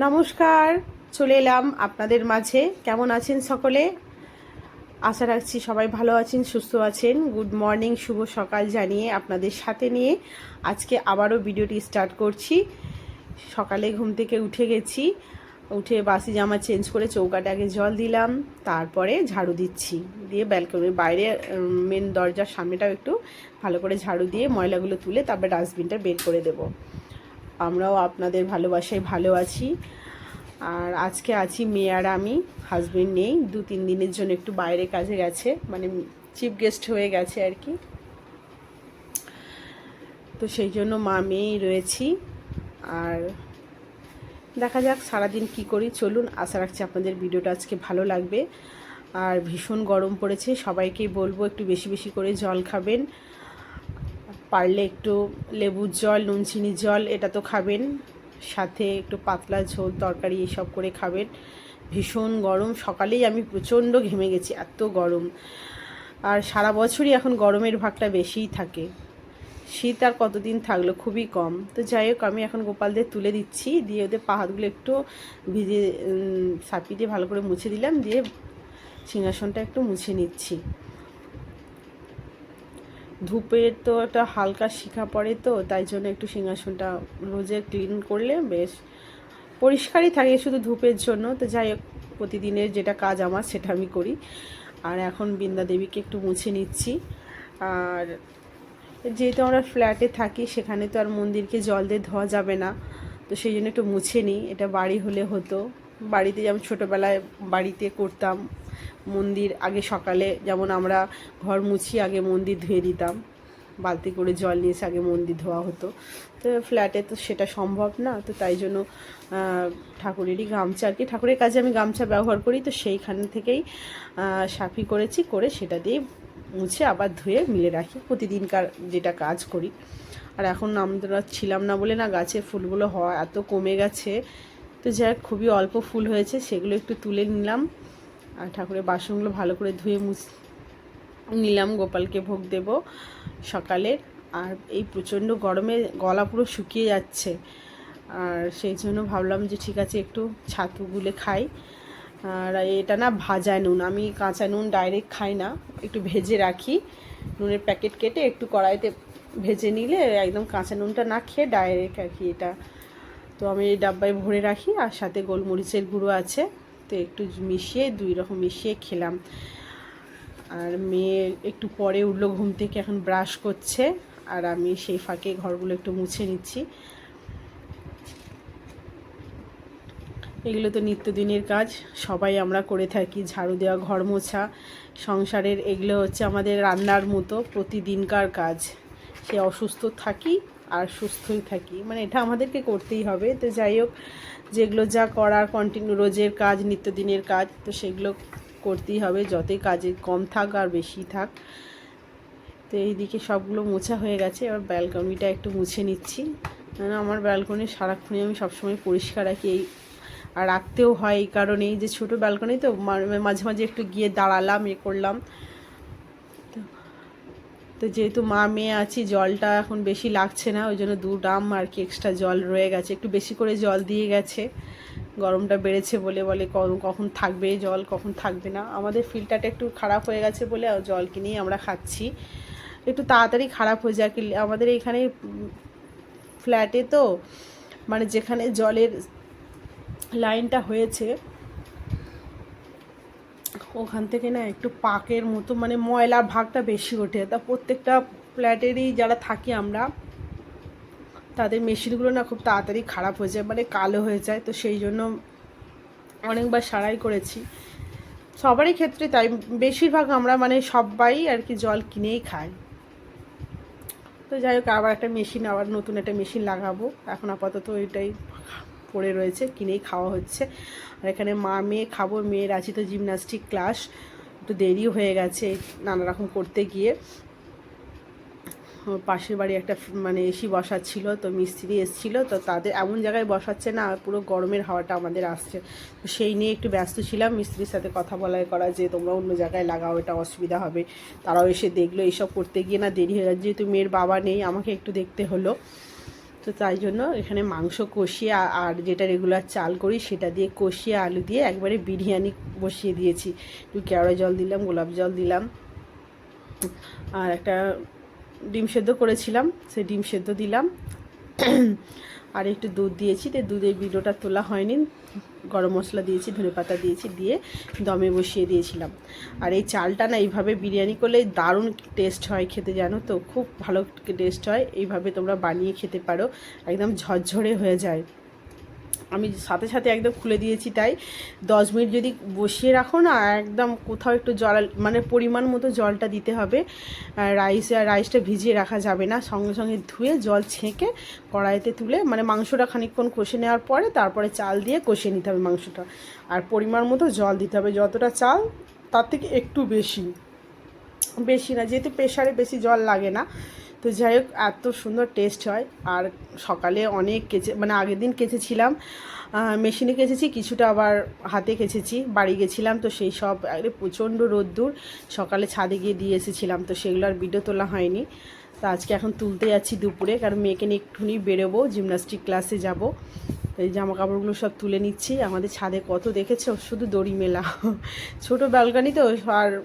নমস্কার, চলে এলাম আপনাদের মাঝে। কেমন আছেন সকলে? আশা রাখছি সবাই ভালো আছেন, সুস্থ আছেন। গুড মর্নিং, শুভ সকাল জানিয়ে আপনাদের সাথে নিয়ে আজকে আবারও ভিডিওটি স্টার্ট করছি। সকালে ঘুম থেকে উঠে গেছি, উঠে বাসি জামা চেঞ্জ করে চৌকাটা আগে জল দিলাম, তারপরে ঝাড়ু দিচ্ছি। দিয়ে ব্যালকনির বাইরে মেন দরজার সামনেটাও একটু ভালো করে ঝাড়ু দিয়ে ময়লাগুলো তুলে তারপরে ডাস্টবিনটা বের করে দেবো। আমরাও আপনাদের ভালোবাসায় ভালো আছি। আর আজকে আছি মেয়ে আর আমি হাজবেন্ড নেই, দু তিন দিনের জন্য একটু বাইরে কাজে গেছে মানে চিফ গেস্ট হয়ে গেছে আর কি। তো সেই জন্য মা মেয়েই রয়েছি। আর দেখা যাক সারাদিন কি করি, চলুন আশা রাখছি আপনাদের ভিডিওটা আজকে ভালো লাগবে। আর ভীষণ গরম পড়েছে, সবাইকেই বলব একটু বেশি বেশি করে জল খাবেন। পারলে একটু লেবুর জল নুন চিনির জল, এটা তো খাবেন। সাথে একটু পাতলা ঝোল, তরকারি, এসব করে খাবেন। ভীষণ গরম। সকালেই আমি প্রচণ্ড ঘেমে গেছি, এত গরম। আর সারা বছরই এখন গরমের ভাগটা বেশিই থাকে। শীত আর কতদিন থাকল খুবই কম। তো যাই হোক, আমি এখন গোপালদের তুলে দিচ্ছি। দিয়ে ওদের পাহাড়গুলো একটু ভিজে সাপি দিয়ে ভালো করে মুছে দিলাম। দিয়ে সিংহাসনটা একটু মুছে নিচ্ছি। ধূপের তো একটা হালকা শিখা পড়ে তো, তাই জন্য একটু সিংহাসনটা রোজে ক্লিন করলে বেশ পরিষ্কারই থাকে শুধু ধূপের জন্য। তো যাই হোক, প্রতিদিনের যেটা কাজ আমার, সেটা আমি করি। আর এখন বৃন্দা দেবীকে একটু মুছে নিচ্ছি। আর যেহেতু আমরা ফ্ল্যাটে থাকি, সেখানে তো আর মন্দিরকে জল দিয়ে ধোয়া যাবে না। তো সেই জন্য একটু মুছে নিই। এটা বাড়ি হলে হতো। বাড়িতে যেমন ছোটোবেলায় বাড়িতে করতাম মন্দির আগে সকালে যেমন আমরা ঘর মুছি আগে মন্দির ধুয়ে দিতাম, বালতি করে জল নিয়েছে আগে মন্দির ধোয়া হতো। তো ফ্ল্যাটে তো সেটা সম্ভব না, তো তাই জন্য ঠাকুরেরই গামছা আর কি। ঠাকুরের কাজে আমি গামছা ব্যবহার করি, তো সেইখান থেকেই সাফি করেছি, করে সেটা দিয়ে মুছে আবার ধুয়ে মিলে রাখি। প্রতিদিনকার যেটা কাজ করি। আর এখন আমরা ছিলাম না বলে না, গাছে ফুলগুলো হওয়া এত কমে গেছে। তো যাই খুবই অল্প ফুল হয়েছে, সেগুলো একটু তুলে নিলাম। আর ঠাকুরের বাসনগুলো ভালো করে ধুয়ে মুছ নিলাম, গোপালকে ভোগ দেব সকালের আর এই প্রচণ্ড গরমে গলা পুরো শুকিয়ে যাচ্ছে। আর সেই জন্য ভাবলাম যে ঠিক আছে, একটু ছাতু গুলে খাই। আর এটা না ভাজা নুন। আমি কাঁচা নুন ডাইরেক্ট খাই না, একটু ভেজে রাখি। নুনের প্যাকেট কেটে একটু কড়াইতে ভেজে নিলে একদম কাঁচা নুনটা না খেয়ে ডাইরেক্ট আর কি এটা। তো আমি এই ডাব্বায় ভরে রাখি, আর সাথে গোলমরিচের গুঁড়ো আছে। তো একটু মিশিয়ে দুই রকম মিশিয়ে খেলাম। আর মেয়ে একটু পরে উঠল, ঘুম থেকে এখন ব্রাশ করছে। আর আমি সেই ফাঁকে ঘরগুলো একটু মুছে নিচ্ছি। এগুলো তো নিত্যদিনের কাজ। সবাই আমরা করে থাকি, ঝাড়ু দেওয়া, ঘর মোছা। সংসারের এগুলো হচ্ছে আমাদের রান্নার মতো প্রতিদিনকার কাজ। সে অসুস্থ থাকি আর সুস্থই থাকি। মানে এটা আমাদেরকে করতেই হবে। তো যাই হোক, যেগুলো যা করার কন্টিনিউ রোজের কাজ, নিত্যদিনের কাজ, তো সেগুলো করতেই হবে। যতই কাজে কম থাক আর বেশি থাক। তো এইদিকে সবগুলো মোছা হয়ে গেছে। এবার ব্যালকনিটা একটু মুছে নিচ্ছি। আমার ব্যালকনি সারাক্ষণই আমি সবসময় পরিষ্কার রাখি। এই আর রাখতেও হয় এই কারণেই। যে ছোটো ব্যালকনি তো মাঝে মাঝে একটু গিয়ে দাঁড়ালাম, এ করলাম। তো যেহেতু মা মেয়ে আছি, জলটা এখন বেশি লাগছে না, ওই জন্য দু ড্রাম আর কি এক্সট্রা জল রয়ে গেছে। একটু বেশি করে জল দিয়ে গেছে। গরমটা বেড়েছে বলে বলে কখন থাকবে জল, কখন থাকবে না। আমাদের ফিল্টারটা একটু খারাপ হয়ে গেছে বলে জল কিনেই আমরা খাচ্ছি। একটু তাড়াতাড়ি খারাপ হয়ে যায়। আমাদের এখানে ফ্ল্যাটে তো মানে যেখানে জলের লাইনটা হয়েছে ওখান থেকে না একটু পাকের মতো মানে ময়লার ভাগটা বেশি ওঠে। তা প্রত্যেকটা ফ্ল্যাটেরই যারা থাকি আমরা, তাদের মেশিনগুলো না খুব তাড়াতাড়ি খারাপ হয়ে যায় মানে কালো হয়ে যায়। তো সেই জন্য অনেকবার সারাই করেছি। সবারই ক্ষেত্রে তাই, বেশিরভাগ আমরা মানে সবাই আর কি জল কিনেই খাই। তো যাই হোক, আবার একটা মেশিন, আবার নতুন একটা মেশিন লাগাবো। এখন আপাতত ওইটাই পড়ে রয়েছে, কিনেই খাওয়া হচ্ছে। আর এখানে মা মেয়ে খাব, মেয়ের আছে তো জিমনাস্টিক ক্লাস একটু দেরিও হয়ে গেছে নানা রকম করতে গিয়ে। পাশের বাড়ি একটা মানে এসি বসাচ্ছিল তো মিস্ত্রি এসেছিল, তো তাদের এমন জায়গায় বসাচ্ছে না, পুরো গরমের হাওয়াটা আমাদের আসছে। তো সেই নিয়ে একটু ব্যস্ত ছিলাম, মিস্ত্রির সাথে কথা বলায় করা যে তোমরা অন্য জায়গায় লাগাও, এটা অসুবিধা হবে। তারাও এসে দেখল, এইসব করতে গিয়ে না দেরি হয়ে যাচ্ছে, যেহেতু মেয়ের বাবা নেই, আমাকে একটু দেখতে হলো। তো তাই জন্য এখানে মাংস কষিয়ে আর যেটা রেগুলার চাল করি সেটা দিয়ে কষিয়ে আলু দিয়ে একবারে বিরিয়ানি বসিয়ে দিয়েছি। একটু কেওড়া জল দিলাম, গোলাপ জল দিলাম। আর একটা ডিম সেদ্ধ করেছিলাম সেই ডিম সেদ্ধ দিলাম। আর একটু দুধ দিয়েছি, তো দুধের বিলোটা তোলা হয়নি। গরম মশলা দিয়েছি, ধনে পাতা দিয়েছি, দিয়ে দমে বসিয়ে দিয়েছিলাম। আর এই চালটা না, এইভাবে বিরিয়ানি করলে দারুণ টেস্ট হয় খেতে, জানো তো? খুব ভালো টেস্ট হয়। এইভাবে তোমরা বানিয়ে খেতে পারো। একদম ঝরঝরে হয়ে যায়। আমি সাথে সাথে একদম খুলে দিয়েছি তাই। দশ মিনিট যদি বসিয়ে রাখো না, একদম কোথাও একটু জল মানে পরিমাণ মতো জলটা দিতে হবে। রাইস রাইসটা ভিজিয়ে রাখা যাবে না। সঙ্গে সঙ্গে ধুয়ে জল ছেঁকে কড়াইতে তুলে মানে মাংসটা খানিকক্ষণ কষে নেওয়ার পরে তারপরে চাল দিয়ে কষে নিতে হবে মাংসটা। আর পরিমাণ মতো জল দিতে হবে। যতটা চাল, তার থেকে একটু বেশি। বেশি না, যেহেতু প্রেশারে বেশি জল লাগে না। তো যাই হোক, এত সুন্দর টেস্ট হয়। আর সকালে অনেক কেচে মানে আগের দিন কেচেছিলাম। মেশিনে কেচেছি, কিছুটা আবার হাতে কেচেছি। বাড়ি গেছিলাম তো সেই সব প্রচণ্ড রোদ্দুর। সকালে ছাদে গিয়ে দিয়ে এসেছিলাম তো সেগুলো আর ভিডিও তোলা হয়নি। তো আজকে এখন তুলতে যাচ্ছি দুপুরে, কারণ মেয়েকে নিয়ে একটুখানি বেরোবো জিমনাস্টিক ক্লাসে যাব। এই জামা কাপড়গুলো সব তুলে নিচ্ছি। আমাদের ছাদে কত দেখেছ? শুধু দড়ি মেলা। ছোট ব্যালকানি তো, আর